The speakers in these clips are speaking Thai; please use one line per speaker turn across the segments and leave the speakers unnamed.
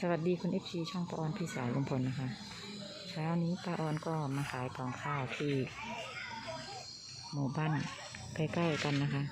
สวัสดีคุณเอฟซีช่องปาออนพี่สาวลุงพลนะคะ เช้านี้ปาออนก็มาขายกองข้าวที่ หมู่บ้านใกล้ๆกันนะคะ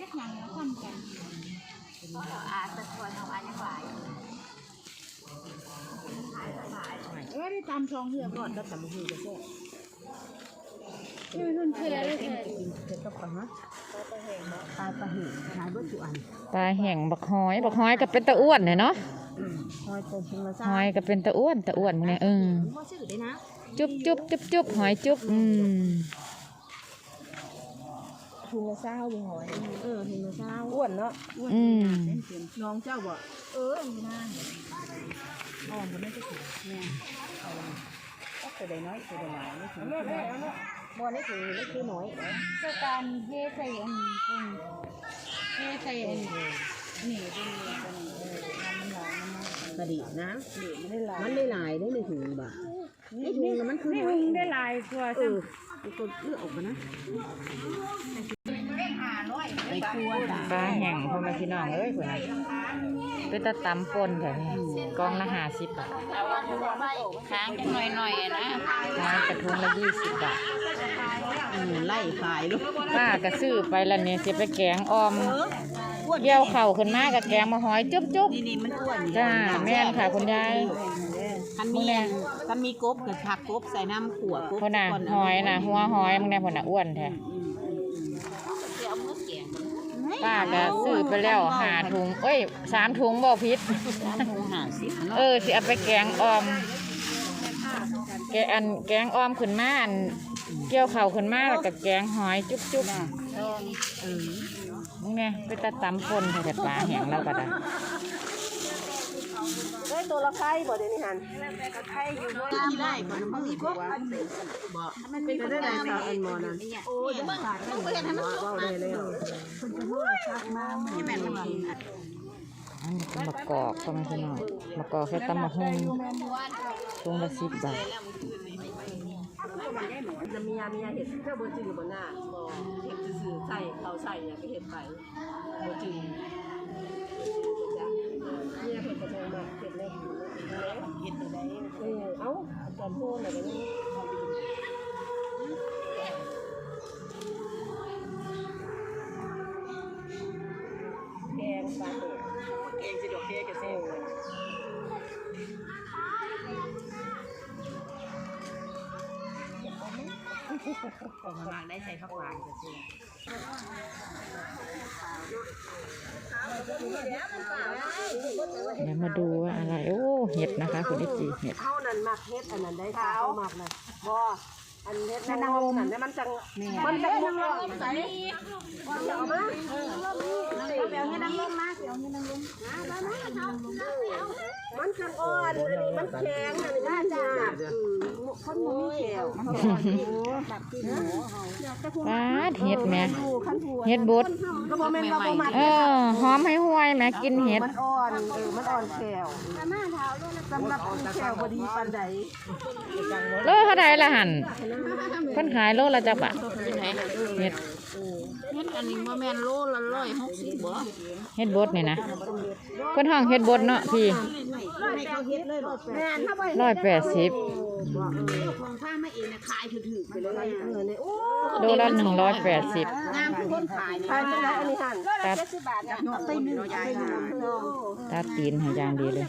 จักลายจักหยังแล้วคนกันเขาอาตะชวนเอาอันนี้หลายเออได้ตามซองเหือกก่อนก็ตำหูจะแซ่นี่มันเท่เลยเท่
เผ็ดกับปลาฮะปลาปลาเห็นขายบิดทุอัน
ปลาแห้งบักหอยบักหอยก็เป็นตะอ้วนเนี่ยเนาะ
หอยโตชิงละ
หอยก็เป็นตะอ้วนตะอ้วนมึงเนี่ยเออ
บ่ซื้อ
จุ๊บจุ๊บจุ๊บจุ๊บหอยจุ๊บอืม
ถุงละเศร้าบ่หอยเออถุงละเศร้าอ้วนเนาะ
อืม
น้องเจ้าบ่เออมีน้าอ่อนบ่ได้ถึงแม่เอาก็เคยได้น้อยเคยได้หลายไม่ถึงบ่ได้ถึงนี่คือน้อย
เจ้าการเทใส่อันนี้เป็นเทใส่อันนี้นี่เป็นเป็นเออน้ำมันหลายน้ำมัน
กระดินะ
เด็ดไม่ได้หลาย
มันได้หลายได้ในถุงบ่ในถุงมันคือ
นี่
น้อย
หุงได้หลายกว่า
เออมันก็เลือกออกมานะ ไอ้ครัวจ้ะ
ปลาแห้งพ่อแม่พี่น้องเอ้ยคนน่ะเป็นตะตำปนแบบนี้กล่องละห้าสิบบาท
ค้างหน่อยหน่อยนะ
ขายกระทุงละยี่สิบบาท
อืมไล่ขายลูก
ป้าก็ซื้อไปแล้วเนี่ยสิไปแกงออมเกี่ยวเข่าขึ้นมากับแกงมาหอยจุ๊บจุ๊บ
นี่นี่มันอ้วน
จ้าแม่นค่ะคุณยาย
คันมีคันมีกบกับผักกบใส่น้ำขวดกบ
คนน่ะหอยน่ะหัวหอยมึงเนี่ยคนน่ะอ้วนแท้ ป้าก็ซื้อไปแล้วหาถุงเอ้ยสามถุงบ่พิษ
หมูหาสิ
เออสิเอาไปแกงออม แกอันแกงออมขึ้นมาอันเกี่ยวเข่าขึ้นมาแล้วก็แกงหอยจุ๊บจุ๊บ
เออ
มึงเนี่ยไปตะตำปนแต่ปลาแห้งแล้วก็ได้
เฮ้ยตัวละไข่บ่เดี๋ยวนี้หันไข่อยู่บ่ได้บ่มันมีกบบ่มันมีได้ได้สาวอันหมอนั่นโอ้ยขาดไม่เห็นบ่เว้าได้แล้วเพิ่นจะรู้ชักมาให้แม่นมัน
อันนี้ก็มะกอกก็ไม่ใช่น้อยมะกอกแค่ตำมะฮุ่งถุงละสิบบาท
จะมียามียาเห็ดเจ้าบ่จริงบ่หน้าบ่เห็ดซื่อๆใส่เขาใส่เนี่ยก็เห็ดไปบ่จริงจ้ะ เนี่ยเห็ดกระทงมาเห็ดเลยเห็ดได้เออเอ้าตอนโพนน่ะก็นี่แของมันได้ใช้ผักหวานกระเซ่
เดี๋ยวมาดูว่าอะไร โอ้เห็ดนะคะคุณเอฟซีเห็ด
เท่านั้นมากเฮ็ดอันนั้นได้เท้ามากเลยบ่อันเฮ็ดนางลมนั่นเนี่ยมันจังมันจังนางลมใส่เอามาเออเอาแบบให้นางลมมาเอาให้นางลมมันจังอ่อนอันนี้มันแข็งอันนี้มันจ้าคนบ่มีแขว
ปาดเห็ดแหม่
คันถู
เห็ดบด
ก็บ่แม่นว่าบ่มัก
เออหอมให้ห่วยแหม่กินเห็ด
มันอ่อนเออมันอ่อนแขวสำหรับคนแขวบ่ดีปานใด
โลเท่าไรละหันเพิ่นขายโลละจักบาทเห็ด
เฮ็ดอันนี้ว่าแม่นโลละร้อยหกสิบบ่
เห็ดบดนี่นะเพิ่นห้องเห็ดบดเนาะพี่
ให้เขาเฮ็ดเลยแม่นถ้าบ่
ร้อยแปดสิบ
ของผ้า มาเองนะขายถือๆไปเลยเออเนี่ยโอ้
โลละหนึ่งร้อยแปดสิบ
งามคือคนขายขายจังได๋อันนี้หั่น
ตัด
บาทเนาะไปนึงไปนึง
ตัดตีนให้อย่างดีเลย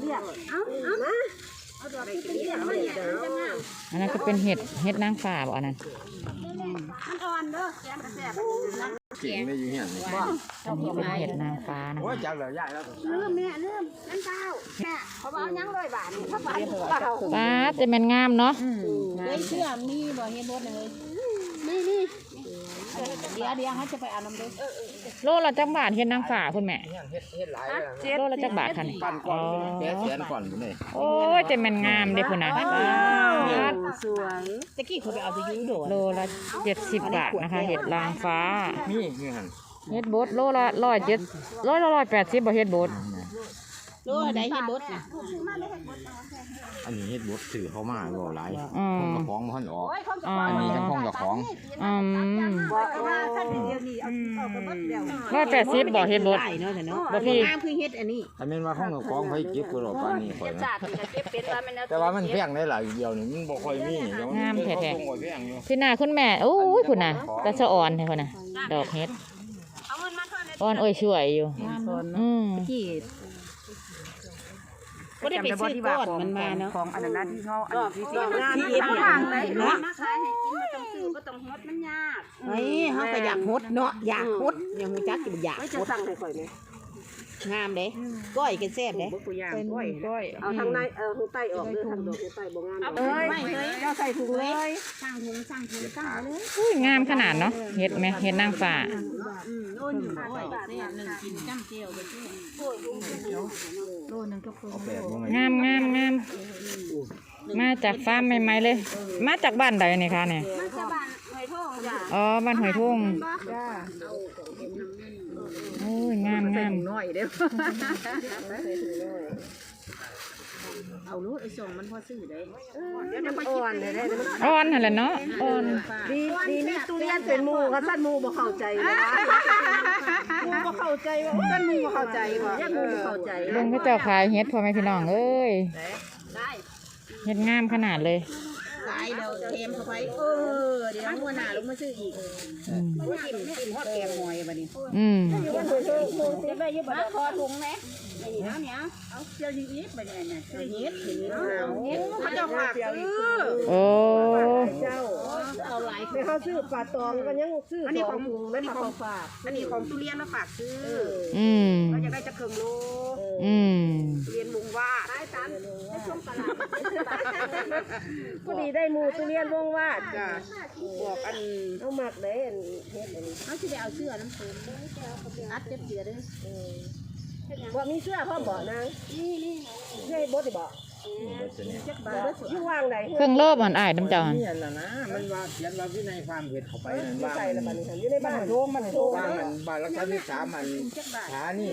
เรียกเอาเอามาเอาดอกที่เป็นเรียกมาเนี่ยจังงาม
อันนั้นก็เป็นเห็ดเห็ดนางฟ้าบ่อันนั้น
มันอ่อนเด้อแกงกระแซ่บ
เก่งไม่อยู่เหี้ยน
อันนี้เป็นเห็ดนางฟ้านะ
โอ้ยจักเลยยายแล้ว
ลืมแม่ลืมนั่นเต้าแม่เขาบอกยังเลยบาทนี่ถ้าบาทเปล่า
ปาดจะแม่นงามเนาะ
เลยเชื่อมีบ่เฮ็ดบดเลย
นี่นี่
อ เดี๋ยวเดี๋ยวเขาจะไปเอาน้ำดู
โลละจักบาทเฮ็ดนางฟ้าคุณแม่
เฮ็ดเฮ็ดหลายแล้ว
โลละจักบาทค่ะนี่
ปั้นก่
อ๋
อ
อน
แกะแสนก่อนนี่
โอ้ยแต่มันงามเด้พุ่นน่ะ
สวยตะกี้เขาไปเอาไปยูโดด
โลละ70บบาทนะคะเห็ดลางฟ้า
มีมีหั่น
เฮ็ดบดโลละร้อยเจ็ดร้อยละร้อยแปดสิบบ่เฮ็ดบด
รู้ได้เฮ็ดบดนะ
อันนี้เฮ็ดบดสื่อเขามาบ่หลาย
อื
ค
ม
นกับของบ่ทันออก
อ๋อ
อันนี้ทั้งของกับของ
อืม
ท่านเดียวนี่เอาเอาไปบดเดียว
ร้อยแปดสิบบ่เฮ็ดบด
ได้เนาะแต่เนาะ
บ่พี่
น้ำคือเฮ็ดอันนี้
ถ้าแม่นว่าของกับของไผเก็บก็รอปานนี้ข่อยนะ
จัดก็เก็บเป็นว่ามัน
แต่ว่ามันแพงได้หลายเดียวนี่มันบ่ค่อยมีเดี๋ยวมัน
งามแท้ๆ
เขาส่งไว้แพงอยู่
พี่นาคุณแม่โอ้ยพุ่นน่ะตะสะอ่อนแท้พุ่นน่ะ ดอกเฮ็ดอ่อนโอ้ยช่วยอยู่ อืม
ที่ ก็ได้ไปซื้อก้อนมันมาเนาะ ของอันนั้นที่เขาอันที่ที่งานที่เอ็มอย่างเนาะ
มาขายให้กินมาต้องซื้อก็ต้องฮดมันยาก
เฮ้ยเขาก็อยากฮดเนาะอยากฮดยังหูจักกินอยาก
ไม่
ฮ
จะ
ด
สั่งให้ข่อยไหม
งามเด้ก้อยกันแซ่บเด้
เป็นก้อย
เอาทางในเออทางใต้ออกเด้อทางดอกทางใต้บ่งาม
เอ้ยเจ้าใส่ถุงเลย
สร้างถุงสร้างถุงสร้างเลย
อุ้ยงามขนาดเนาะเฮ็ดไหมเฮ็ดนางฟ้า
อืมโอ้ยโอ้ยเสียหนึ่งกินจ้ำเจียวไปเที่ยวโลนึงก็เพิ่ม
เอาแปดบ่ไง
งามงามงามมาจากฟาร์มใหม่ๆเลย มาจากบ้านใดนี่คะเนี่ย
มันจะบานหอยทองจ้ะ
อ๋อบ้านหอยทุ่ง
จ้า
โอ้ยงามงาม
น้อยเด้อเอาลูกไอ้ส่งมันพอซื้อได้
เดี๋ยวมันอ่อนเลยได้มัน
อ่อนหั่นแหละเนาะอ่อน
ดีดีนี่ตุเรียนเป็นหมูกับสั้นหมูบ่เข้าใจเลยนะหมูบ่เข้าใจว่าสั้นหมูบ่เข้าใจว่าแยกหมูบ่เข้าใจ
เบิ่งเขาเจ้าขายเฮ็ดพ่อแม่พี่น้องเอ้ย
ได้
เฮ็ดงามขนาดเลย
ขายแล้วเทมเข้าไปเออ เดี๋ยวหัวหน้าลงมาซื้ออีก
อืม
กินกินฮอดแกงหอยบัดนี้
อืม
จะได้ยุบมาคอถุงไหมนี่นะเนี่ย
เอาเจียวยีอีฟบัดนี้น่ะซื้อเฮ็ดเห็นเนาะเขาจะฝากซื้อ
โอ้
เจ้า
เอาหลาย
ไปเขาซื้อปลาตองก็ยังซื้อ
อันนี้
ส
ของ
ถุงไม่มาของฝาก
อันนี้ของทุเรียนมาฝากซื้อ
อืม
เราจะได้จะครึ่งโล
อืม
ทุเรียนมุงว่า
ได้ตัน ได้ช่วงตลาด
พอดีได้หมูตุเรียนวงวาด
จ้ะบอกอัน
เอาหมักได้อันเฮ็ดอันนี้
เขาจะได้เอาเสื้อน้ำปูอัดเจ็บเสือด้วย
บ่มีเสื้อพ่อบ่นาง
นี่นี่
ให้บดสิบ่
เบิดซะเนี่ย
บ่อยู่วางไหน
เครื่องโลบมันอ้ายน้ำเจ้าหั่น
นี่อันน่ะนะมันว่าเขียนว่าวินัยความเฮ็ดเข้าไปนั่นว่า
ใส่ละบัดนี้อยู่ในบ้านโทมมันโทม
ว่ามันบาทละคันที่สามมันฐานี่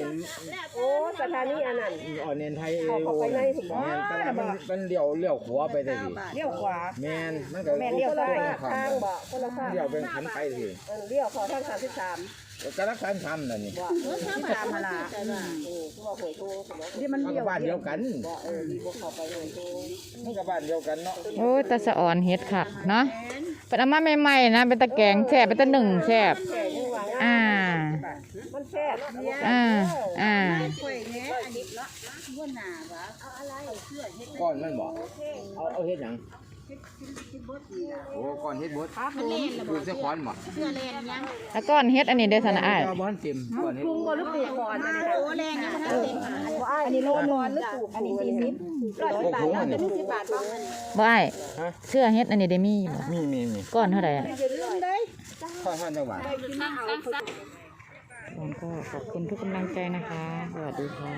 โอ้สถานีอันนั้น
อ่อนเนนไทยเอ
เอาเข้าไปในถุง
แม่นแต่ว่ามันมันเลี้ยวเลี้ยวขวาไปได้สิ
เลี้ยวขวา
แม่นมันก็
แม่นเลี้ยวซ้าย
ข้าง
ทางบ่คนละข้าง
เลี้ยวเป็นขันไปสิ
เออเลี้ยวเขอทาง33
ก็รักการทำนั่นนี่
ตามหลา เออคือว่าหวยโทสิบ่
ที่มัน
มันก็บ้านเดียวกัน
บ่เออดีบ่เข้าไปหวยโท
มันก็บ้านเดียวกันเนาะ
โอ้ยตะสะอ่อนเฮ็ดค่ะเนาะเป็นเอามาใหม่ๆนะ เป็นตะแกงแซ่บเป็นตะหนึ่งแซ่บ
แก่ยังว่างาม
อ่า
มันแซ่บ
อ่า อ่า
ค่อยแน่อันนี้
หัวหน้าวะเอาอะไรเสื้อเฮ็ด
ก้อนมันบ่เอาเอาเฮ็ดหยัง โอ้ก้อนเฮ็ดบด
มันเล่นระ
คือเสื้อคอนบ่
เสื้อเล่นยัง
แล้วก้อนเฮ็ดอันนี้ได้สนะอ้าย
เจ้าบ่อนเต็มก้อนเฮ็ด
ปรุงบ่หรือปลูกก่อนอันนี้
โอ้แรงยังมันเต็มหา
อันนี้โลนอนหรือปลูกอันนี้40ร้อย
พวก
บาท
ถุงอันนี้
สิบบาทบ้าง
บ่อ้ายเสื้อเฮ็ดอันนี้ได้มีบ่
มีมีมี
ก้อนเท่าไหร่อะ
ค่อยๆจังหวะ
นั่งสร้างสรรค์
ผมก็ขอบคุณทุกกำลังใจนะคะ สวัสดีค่ะ